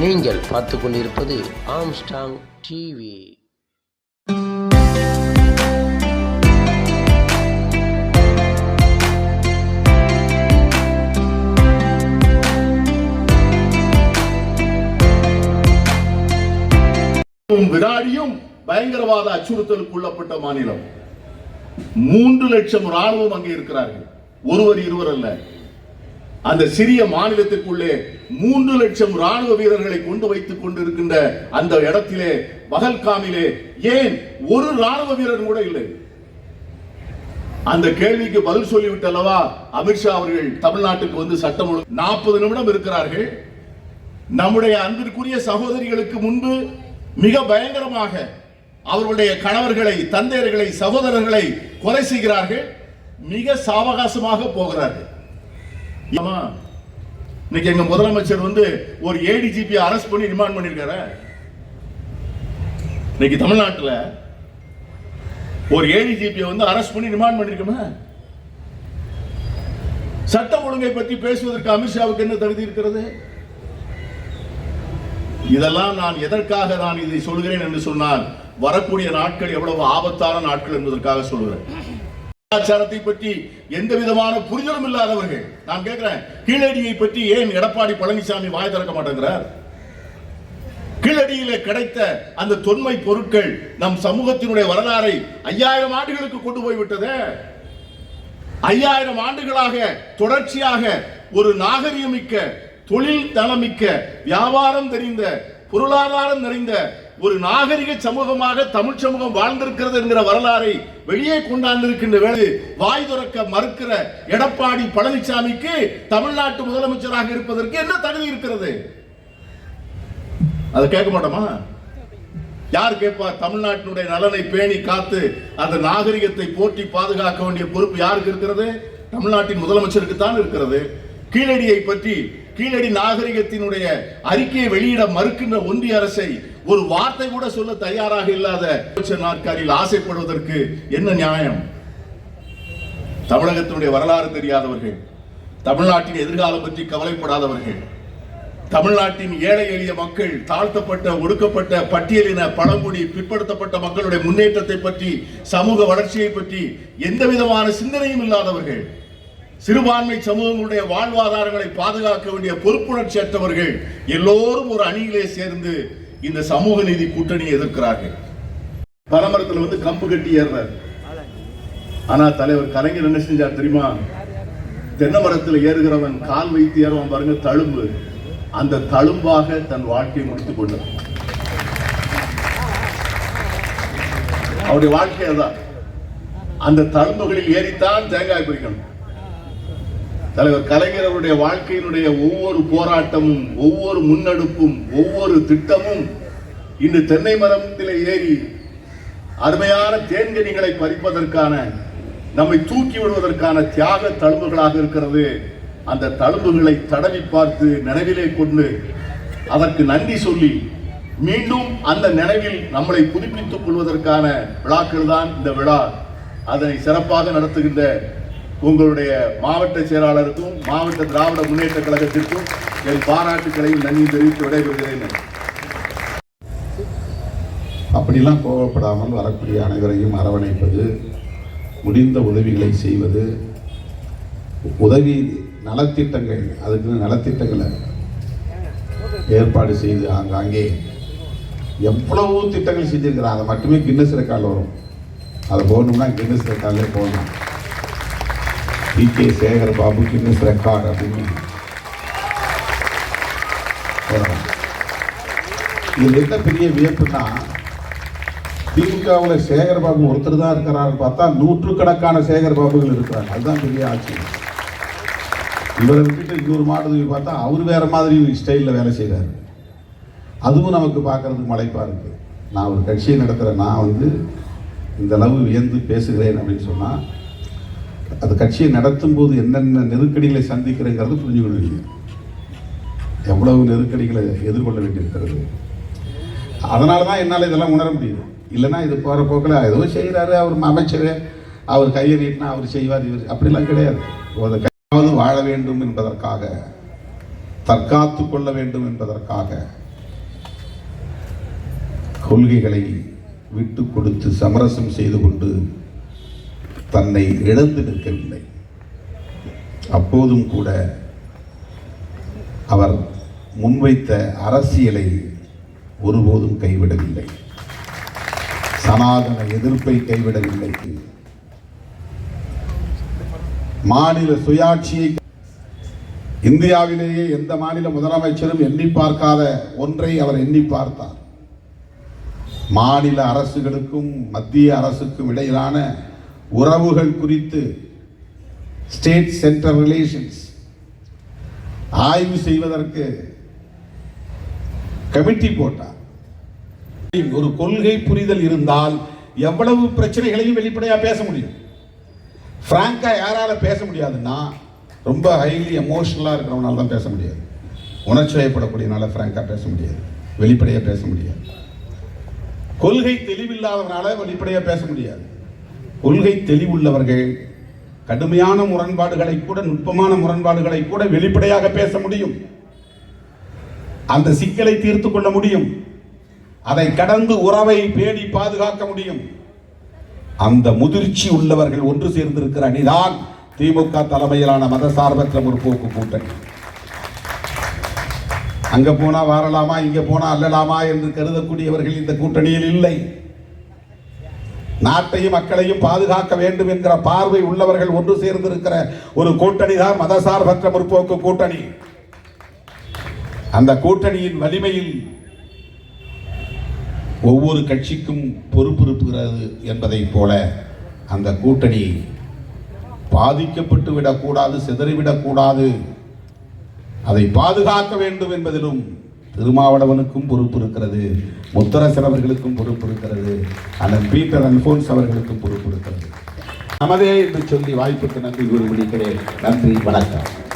நீங்கள் பார்த்து கொண்டிருப்பது ஆம்ஸ்டாங் டிவி விராடியும் பயங்கரவாத அச்சுறுத்தலுக்கு உள்ளப்பட்ட மாநிலம். மூன்று லட்சம் ராணுவம் அங்கே இருக்கிறார்கள். ஒருவர் இருவர் அல்ல. அந்த சிறிய மாநிலத்திற்குள்ளே மூன்று லட்சம் ராணுவ வீரர்களை கொண்டு வைத்துக் கொண்டிருக்கின்ற அந்த இடத்திலே பகல்காமிலே ஏன் ஒரு ராணுவ வீரர் கூட இல்லை? அந்த கேள்விக்கு பதில் சொல்லிவிட்டல்லவா? அமித்ஷா அவர்கள் தமிழ்நாட்டுக்கு வந்து சட்டம் நாற்பது நிமிடம் இருக்கிறார்கள். நம்முடைய அன்பிற்குரிய சகோதரிகளுக்கு முன்பு மிக பயங்கரமாக அவர்களுடைய கணவர்களை தந்தையர்களை சகோதரர்களை கொலை செய்கிறார்கள். மிக சாவகாசமாக போகிறார்கள். இன்னைக்கு எங்க முதலமைச்சர் வந்து ஒரு ஏடிஜிபி அரெஸ்ட் பண்ணி ரிமாண்ட் பண்ணிருக்காரு. இன்னைக்கு தமிழ்நாட்டுல ஒரு ஏடிஜிபி வந்து அரெஸ்ட் பண்ணி ரிமாண்ட் பண்ணிருக்கோமே? சட்டம் ஒழுங்கை பற்றி பேசுவதற்கு அமித்ஷாவுக்கு என்ன தகுதி இருக்கிறது? இதெல்லாம் நான் எதற்காக நான் இதை சொல்கிறேன் என்று சொன்னால் வரக்கூடிய நாட்கள் எவ்வளவு ஆபத்தான நாட்கள் என்பதற்காக சொல்கிறேன். கலாச்சாரத்தை பற்றி எந்த விதமான புரிதலும் இல்லாதவர்கள். நான் கேட்கிறேன் கீழடியை பற்றி ஏன் எடப்பாடி பழனிசாமி வாய் திறக்க மாட்டேங்கிறார்? கீழடியில கிடைத்த அந்த தொன்மை பொருட்கள் நம் சமூகத்தினுடைய வரலாறை ஐயாயிரம் ஆண்டுகளுக்கு கொண்டு போய்விட்டதே ஐயாயிரம் ஆண்டுகளாக தொடர்ச்சியாக ஒரு நாகரிகமிக்க தொழில் தளமிக்க வியாபாரம் தெரிந்த பொருளாதாரம் நிறைந்த ஒரு நாகரிக சமூகமாக தமிழ் சமூகம் வாழ்ந்திருக்கிறது என்கிற வரலாறை வெளியே கொண்டாந்திருக்கின்ற வேலை வாய் துறக்க மறுக்கிற எடப்பாடி பழனிசாமிக்கு தமிழ்நாட்டு முதலமைச்சராக இருப்பதற்கு என்ன தகுதி இருக்கிறது? அதை கேட்க மாட்டோமா? யார் கேட்பா? தமிழ்நாட்டினுடைய நலனை பேணி காத்து அந்த நாகரிகத்தை போற்றி பாதுகாக்க வேண்டிய பொறுப்பு யாருக்கு இருக்கிறது? தமிழ்நாட்டின் முதலமைச்சருக்கு தான் இருக்கிறது. கீழடியை பற்றி கீழடி நாகரிகத்தினுடைய அறிக்கையை வெளியிட மறுக்கின்ற ஒன்றிய அரசை ஒரு வார்த்தை கூட சொல்ல தயாராக இல்லாத அமைச்சர் நாற்காலியில் ஆசைப்படுவதற்கு என்ன நியாயம்? தமிழகத்தினுடைய வரலாறு தெரியாதவர்கள் தமிழ்நாட்டின் எதிர்காலம் பற்றி கவலைப்படாதவர்கள் தமிழ்நாட்டின் ஏழை எளிய மக்கள் தாழ்த்தப்பட்ட ஒடுக்கப்பட்ட பட்டியலின பழங்குடி பிற்படுத்தப்பட்ட மக்களுடைய முன்னேற்றத்தை பற்றி சமூக வளர்ச்சியை பற்றி எந்த விதமான சிந்தனையும் இல்லாதவர்கள் சிறுபான்மை சமூகங்களுடைய வாழ்வாதாரங்களை பாதுகாக்க வேண்டிய பொறுப்புணர்ச்சி அற்றவர்கள் எல்லோரும் ஒரு அணியிலே சேர்ந்து இந்த சமூக நீதி கூட்டணியை எதிர்க்கிறார்கள் பரமரத்தில் வந்து கம்பு கட்டி ஏறுறாரு. ஆனா தலைவர் கலைஞர் என்ன செஞ்சார் தெரியுமா? தென்னை மரத்தில் ஏறுகிறவன் கால் வைத்து ஏறுவான் பாருங்க தழும்பு. அந்த தழும்பாக தன் வாழ்க்கையை முடித்துக் கொண்டார் அவருடைய வாழ்க்கைதான் அந்த தழும்புகளில் ஏறித்தான் தேங்காய் பிடிக்கணும் தலைவர் கலைஞரவருடைய வாழ்க்கையினுடைய ஒவ்வொரு போராட்டமும் ஒவ்வொரு முன்னெடுப்பும் ஒவ்வொரு திட்டமும் இன்று தென்னை மரத்தில் ஏறி அருமையான தேன்கனிகளை பறிப்பதற்கான நம்மை தூக்கி விடுவதற்கான தியாக தழும்புகளாக இருக்கிறது. அந்த தழும்புகளை தடவி பார்த்து நினைவிலே கொண்டு அதற்கு நன்றி சொல்லி மீண்டும் அந்த நினைவில் நம்மளை புதுப்பித்துக் கொள்வதற்கான விழாக்கள் தான் இந்த விழா. அதனை சிறப்பாக நடத்துகின்ற உங்களுடைய மாவட்ட செயலாளருக்கும் மாவட்ட திராவிட முன்னேற்ற கழகத்திற்கும் என் பாராட்டுக்களையும் நன்றி தெரிவித்து விடைபெறுகிறேன். அப்படிலாம் கோவப்படாமல் வரக்கூடிய அனைவரையும் அரவணைப்பது முடிந்த உதவிகளை செய்வது உதவி நலத்திட்டங்கள் அதுக்கு நலத்திட்டங்களை ஏற்பாடு செய்து ஆங்காங்கே எவ்வளவோ திட்டங்கள் செஞ்சிருக்கிறான் அதை மட்டுமே கின்னஸ் ரெக்கார்டில் வரும். அதை போகணும்னா கின்னஸ் ரெக்கார்டில் போகணும். T K Sekar Babu Guinness record அப்படின்னு இதில் என்ன பெரிய வியப்புனா திமுகவில் சேகர் பாபு ஒருத்தர் தான் இருக்கிறாருன்னு பார்த்தா நூற்றுக்கணக்கான சேகர் பாபுகள் இருக்கிறாங்க. அதுதான் பெரிய ஆட்சி. இவரை விட்டுட்டு இன்னொரு மாடுதவி பார்த்தா அவர் வேற மாதிரி ஸ்டைலில் வேலை செய்கிறாரு அதுவும் நமக்கு பார்க்கறதுக்கு மலைப்பா இருக்கு. நான் ஒரு கட்சியை நடத்துகிறேன் நான் வந்து இந்த அளவு வியந்து பேசுகிறேன் அப்படின்னு சொன்னால் அது கட்சியை நடத்தும் போது என்னென்ன நெருக்கடிகளை சந்திக்கிறேங்கிறது புரிஞ்சுக்கொள்வீங்க. எவ்வளவு நெருக்கடிகளை எதிர்கொள்ள வேண்டியிருக்கிறது. அதனால தான் என்னால் இதெல்லாம் உணர முடியுது. இல்லைன்னா இது போகிற போக்கில் ஏதோ செய்கிறாரு அவர் அமைச்சர் அவர் கையை நீட்டினா அவர் செய்வார் இவர் அப்படிலாம் கிடையாது. ஒரு கையாவது வாழ வேண்டும் என்பதற்காக தற்காத்து கொள்ள வேண்டும் என்பதற்காக கொள்கைகளை விட்டு கொடுத்து சமரசம் செய்து கொண்டு தன்னை இழந்து நிற்கவில்லை. அப்போதும் கூட அவர் முன்வைத்த அரசியலை ஒருபோதும் கைவிடவில்லை. சனாதன எதிர்ப்பை கைவிடவில்லை. மாநில சுயாட்சியை இந்தியாவிலேயே எந்த மாநில முதலமைச்சரும் எண்ணி பார்க்காத ஒன்றை அவர் எண்ணி பார்த்தார். மாநில அரசுகளுக்கும் மத்திய அரசுக்கும் இடையிலான உறவுகள் குறித்து ஸ்டேட் சென்ட்ரல் ரிலேஷன்ஸ் ஆய்வு செய்வதற்கு கமிட்டி போட்டார். ஒரு கொள்கை புரிதல் இருந்தால் எவ்வளவு பிரச்சனைகளையும் வெளிப்படையாக பேச முடியும். ஃப்ராங்காக யாரால பேச முடியாதுன்னா ரொம்ப ஹைலி எமோஷனலாக இருக்கிறவனால தான் பேச முடியாது. உணர்ச்சி வயப்படக்கூடியனால ஃப்ராங்காக பேச முடியாது. வெளிப்படையாக பேச முடியாது. கொள்கை தெளிவில்லாதவனால வெளிப்படையாக பேச முடியாது. கொள்கை தெளிவுள்ளவர்கள் கடுமையான முரண்பாடுகளை கூட நுட்பமான முரண்பாடுகளை கூட வெளிப்படையாக பேச முடியும். அந்த சிக்கலை தீர்த்து கொள்ள முடியும். அதை கடந்து உறவை பேணி பாதுகாக்க முடியும். அந்த முதிர்ச்சி உள்ளவர்கள் ஒன்று சேர்ந்திருக்கிற அணிதான் திமுக தலைமையிலான மதசார்பற்ற முற்போக்கு கூட்டணி. அங்க போனா வாரலாமா இங்க போனா அல்லலாமா என்று கருதக்கூடியவர்கள் இந்த கூட்டணியில் இல்லை. நாட்டையும் மக்களையும் பாதுகாக்க வேண்டும் என்கிற பார்வை உள்ளவர்கள் ஒன்று சேர்ந்திருக்கிற ஒரு கூட்டணி தான் மதசார்பற்ற முற்போக்கு கூட்டணி. அந்த கூட்டணியின் வலிமையில் ஒவ்வொரு கட்சிக்கும் பொறுப்பு இருக்கிறது என்பதைப் போல அந்த கூட்டணி பாதிக்கப்பட்டு விடக்கூடாது சிதறிவிடக்கூடாது. அதை பாதுகாக்க வேண்டும் என்பதிலும் திருமாவளவனுக்கும் பொறுப்பு இருக்கிறது. முத்தரசன் அவர்களுக்கும் பொறுப்பு இருக்கிறது. அண்ணன் பீட்டர் அல்போன்ஸ் அவர்களுக்கும் பொறுப்பு இருக்கிறது. நமதே என்று சொல்லி வாய்ப்புக்கு நன்றி கூறி முடிக்கிறேன். நன்றி வணக்கம்.